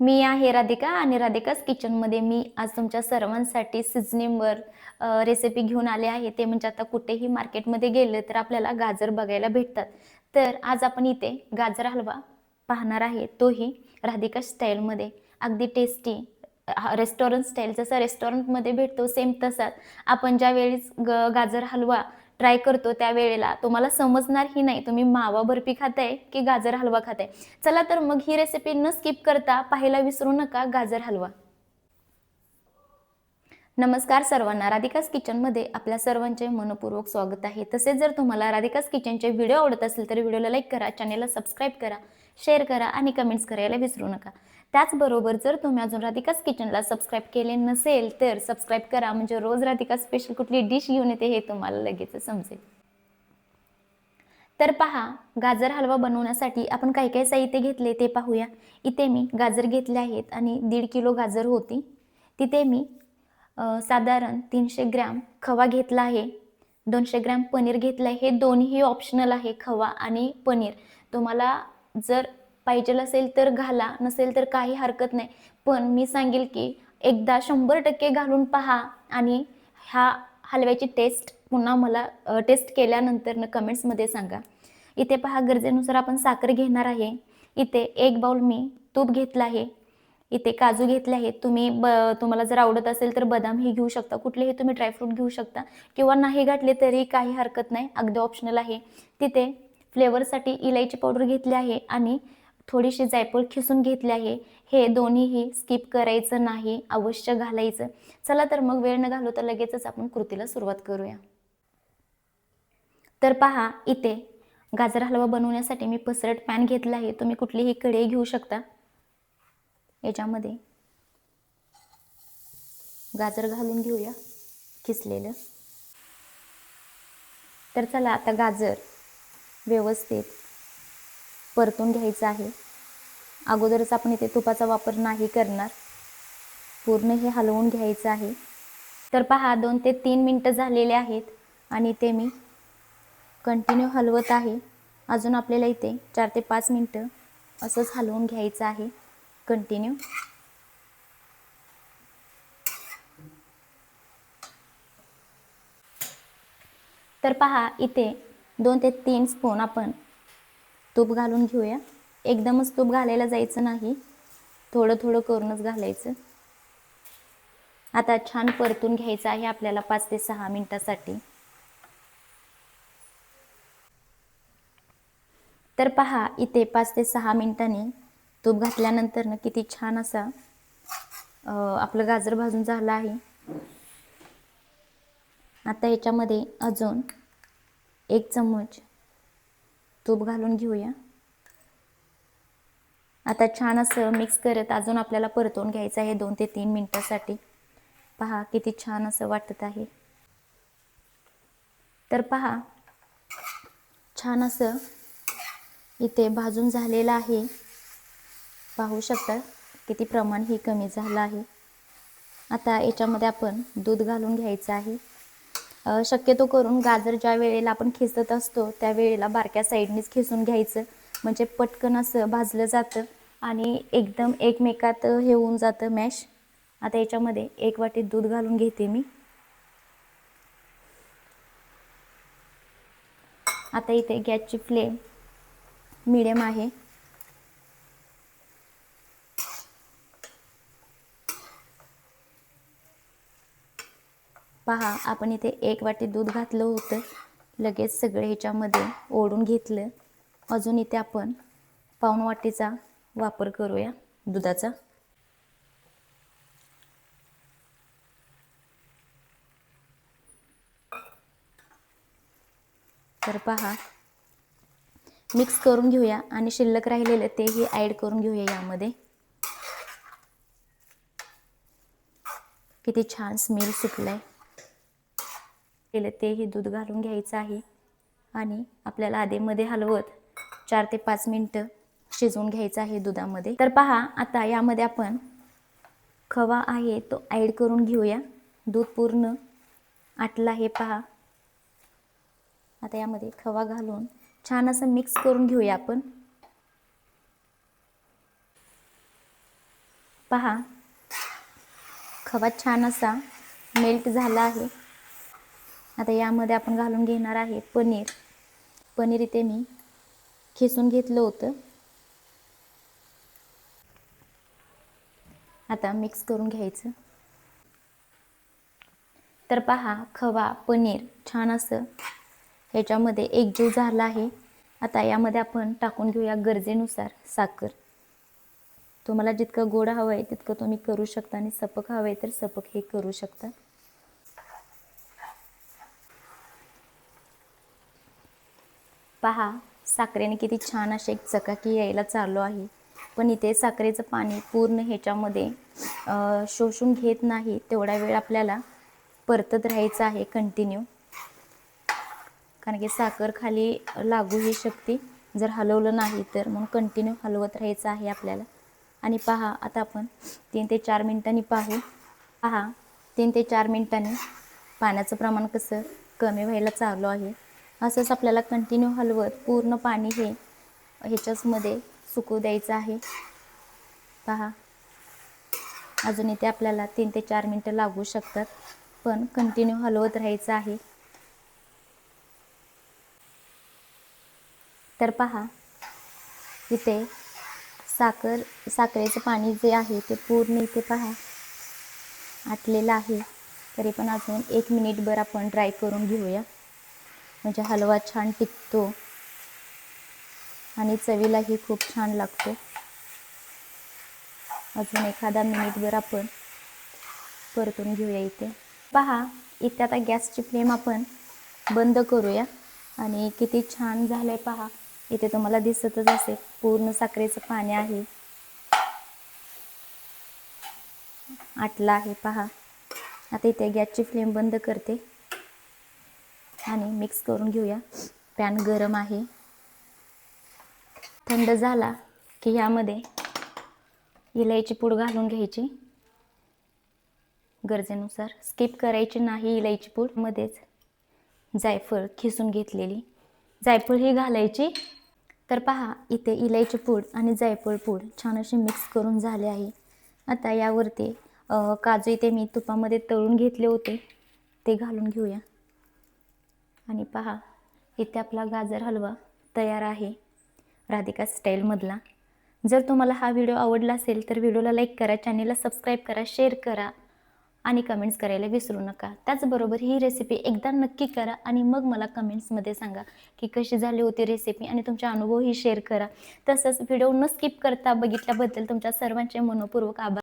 मी आहे राधिका आणि राधिकाच किचनमध्ये मी आज तुमच्या सर्वांसाठी सिझनिंगवर रेसिपी घेऊन आले आहे. ते म्हणजे आता कुठेही मार्केटमध्ये गेलं तर आपल्याला गाजर बघायला भेटतात. तर आज आपण इथे गाजर हलवा पाहणार आहे. तोही राधिका स्टाईलमध्ये अगदी टेस्टी रेस्टॉरंट स्टाईल जसा रेस्टॉरंटमध्ये भेटतो सेम तसाच. आपण ज्यावेळेस ग गाजर हलवा ट्राय करतो त्या वेळेला. तुम्हाला समजणार ही नाही. तुम्ही मावा बर्फी खाताय की गाजर हलवा खाताय? चला तर मग ही रेसिपी न स्किप करता पाहायला विसरू नका गाजर हलवा. नमस्कार सर्वांना. राधिकास किचनमध्ये आपल्या सर्वांचे मनपूर्वक स्वागत आहे. तसेच जर तुम्हाला राधिकास किचनचे व्हिडिओ आवडत असेल तर व्हिडिओला लाईक करा चॅनेलला सबस्क्राईब करा. शेअर करा आणि कमेंट्स करायला विसरू नका. त्याचबरोबर जर तुम्ही अजून राधिकास किचनला सबस्क्राईब केले नसेल तर सबस्क्राईब करा. म्हणजे रोज राधिका स्पेशल कुठली डिश घेऊन येते हे तुम्हाला लगेच समजेल. तर पहा गाजर हलवा बनवण्यासाठी आपण काही काही साहित्य घेतले ते पाहूया. इथे मी गाजर घेतले आहेत आणि दीड किलो गाजर होती. तिथे मी साधारण तीनशे ग्रॅम खवा घेतला आहे. दोनशे ग्रॅम पनीर घेतलं आहे हे दोन्ही ऑप्शनल आहे खवा आणि पनीर. तुम्हाला जर पाहिजे असेल तर घाला नसेल तर काही हरकत नाही. पण मी सांगेल की एकदा शंभर टक्के घालून पहा आणि ह्या हलव्याची टेस्ट पुन्हा मला टेस्ट केल्यानंतर कमेंट्समध्ये सांगा. इथे पहा गरजेनुसार आपण साखर घेणार आहे. इथे एक बाउल मी तूप घेतला आहे. इथे काजू घेतले आहेत. तुम्ही ब तुम्हाला जर आवडत असेल तर बदामही घेऊ शकता. कुठलेही तुम्ही ड्रायफ्रूट घेऊ शकता. किंवा नाही घातले तरी काही हरकत नाही. अगदी ऑप्शनल आहे. तिथे फ्लेवरसाठी इलायची पावडर घेतली आहे आणि थोडीशी जायफळ खिसून घेतली आहे. हे दोन्हीही स्किप करायचं नाही अवश्य घालायचं. चला तर मग वेळ न घालवता लगेचच आपण कृतीला सुरुवात करूया. तर पहा इथे गाजर हलवा बनवण्यासाठी मी पसरट पॅन घेतला आहे. तुम्ही कुठलीही कढई घेऊ शकता. याच्यामध्ये गाजर घालून घेऊया किसलेलं. तर चला आता गाजर व्यवस्थित परतून घ्यायचं आहे. अगोदरच आपण इथे तुपाचा वापर नाही करणार. पूर्ण हे हलवून घ्यायचं आहे. तर पहा दोन ते तीन मिनटं झालेले आहेत आणि ते मी कंटिन्यू हलवत आहे. अजून आपल्याला इथे चार ते पाच मिनटं असंच हलवून घ्यायचं आहे. कंटिन्यू तर पहा इथे दोन ते तीन स्पून आपण तूप घालून घेऊया. एकदमच तूप घालायला जायचं नाही. थोडं थोडं करूनच घालायचं. आता छान परतून घ्यायचं आहे आपल्याला पाच ते सहा मिनिटासाठी. तर पहा इथे पाच ते सहा मिनिटांनी तूप घातल्यानंतर ना किती छान असा आपलं गाजर भाजून झालं आहे. आता याच्यामध्ये अजून एक चम्मच तूप घालून घेऊया. आता छान असं मिक्स करत अजून आपल्याला परतवून घ्यायचं आहे दोन ते तीन मिनटासाठी. पहा किती छान असं वाटत आहे. तर पहा छान असं इथे भाजून झालेलं आहे. पाहू शकता किती प्रमाण ही कमी झालं आहे. आता याच्यामध्ये आपण दूध घालून घ्यायचं आहे. शक्यतो करून गाजर ज्या वेळेला आपण खेचत असतो त्या वेळेला बारक्या साईडनीच खेचून घ्यायचं. म्हणजे पटकन असं भाजलं जातं आणि एकदम एकमेकात हे होऊन जातं मॅश. आता याच्यामध्ये एक वाटी दूध घालून घेते मी. आता इथे गॅसची फ्लेम मिडियम आहे. पहा आपण इथे एक वाटी दूध घातलं होतं. लगेच सगळे ह्याच्यामध्ये ओढून घेतलं. अजून इथे आपण पाऊण वाटीचा वापर करूया दुधाचा. तर पहा मिक्स करून घेऊया आणि शिल्लक राहिलेलं तेही ॲड करून घेऊया यामध्ये. किती छान स्मेल सुटलाय. केलं तेही दूध घालून घ्यायचं आहे. आणि आपल्याला आधेमध्ये हलवत चार ते पाच मिनटं शिजवून घ्यायचं आहे दुधामध्ये. तर पहा आता यामध्ये आपण खवा आहे तो ॲड करून घेऊया. दूध पूर्ण आटलं आहे पहा. आता यामध्ये खवा घालून छान असं मिक्स करून घेऊया आपण. पहा खवा छान असा मेल्ट झाला आहे. आता यामध्ये आपण घालून घेणार आहे पनीर. पनीर इथे मी खेचून घेतलं होतं. आता मिक्स करून घ्यायचं. तर पहा खवा पनीर छान असं ह्याच्यामध्ये एकजीव झाला आहे. आता यामध्ये आपण टाकून घेऊया गरजेनुसार साखर. तुम्हाला जितकं गोड हवं आहे तितकं तुम्ही करू शकता आणि सपक हवं आहे तर सपक हे करू शकता. पहा साखरेने किती छान असे एक चकाकी यायला चालू आहे. पण इथे साखरेचं पाणी पूर्ण ह्याच्यामध्ये शोषून घेत नाही. तेवढा वेळ आपल्याला परतत राहायचं आहे कंटिन्यू कारण की साखर खाली लागू ही शकते जर हलवलं नाही तर म्हणून कंटिन्यू हलवत राहायचं आहे आपल्याला. आणि पहा आता आपण तीन ते चार मिनिटांनी पाहू. पहा तीन ते चार मिनिटांनी पाण्याचं प्रमाण कसं कमी व्हायला चालू आहे. असंच आपल्याला कंटिन्यू हलवत पूर्ण पाणी हे ह्याच्याचमध्ये सुकू द्यायचं आहे. पहा. अजून इथे आपल्याला तीन ते चार मिनटं लागू शकतात पण कंटिन्यू हलवत राहायचं आहे. तर पहा. इथे साखर साखरेचं पाणी जे आहे ते पूर्ण इथे पहा. आटलेलं आहे. तरी पण अजून एक मिनिटभर आपण ड्राय करून घेऊया. म्हणजे हलवा छान टिकतो. आणि चवीलाही खूप छान लागतो. अजून एखादा मिनिटभर आपण परतून घेऊया इथे. पहा इथे आता गॅसची फ्लेम आपण बंद करूया. आणि किती छान झालं आहे पहा. इथे तुम्हाला दिसतच असेल पूर्ण साखरेचं पाणी आहे. आटला आहे पहा. आता इथे गॅसची फ्लेम बंद करते. आणि मिक्स करून घेऊया. पॅन गरम आहे. थंड झाला की ह्यामध्ये इलायची पूड घालून घ्यायची. गरजेनुसार स्किप करायची नाही इलायची पूड. मध्येच जायफळ खिसून घेतलेली. जायफळ ही घालायची. तर पहा इथे इलायची पूड आणि जायफळ पूड छान असे मिक्स करून झाले आहे. आता यावरती काजू इथे मी तुपामध्ये तळून घेतले होते. ते घालून घेऊया. आणि पहा इथे आपला गाजर हलवा तयार आहे. राधिका स्टाईलमधला. जर तुम्हाला हा व्हिडिओ आवडला असेल तर व्हिडिओला लाईक करा चॅनेलला सबस्क्राईब करा शेअर करा आणि कमेंट्स करायला विसरू नका. त्याचबरोबर ही रेसिपी एकदा नक्की करा आणि मग मला कमेंट्समध्ये सांगा की कशी झाली होती रेसिपी आणि तुमचे अनुभवही शेअर करा. तसंच व्हिडिओ न स्किप करता बघितल्याबद्दल तुमच्या सर्वांचे मनपूर्वक आभार.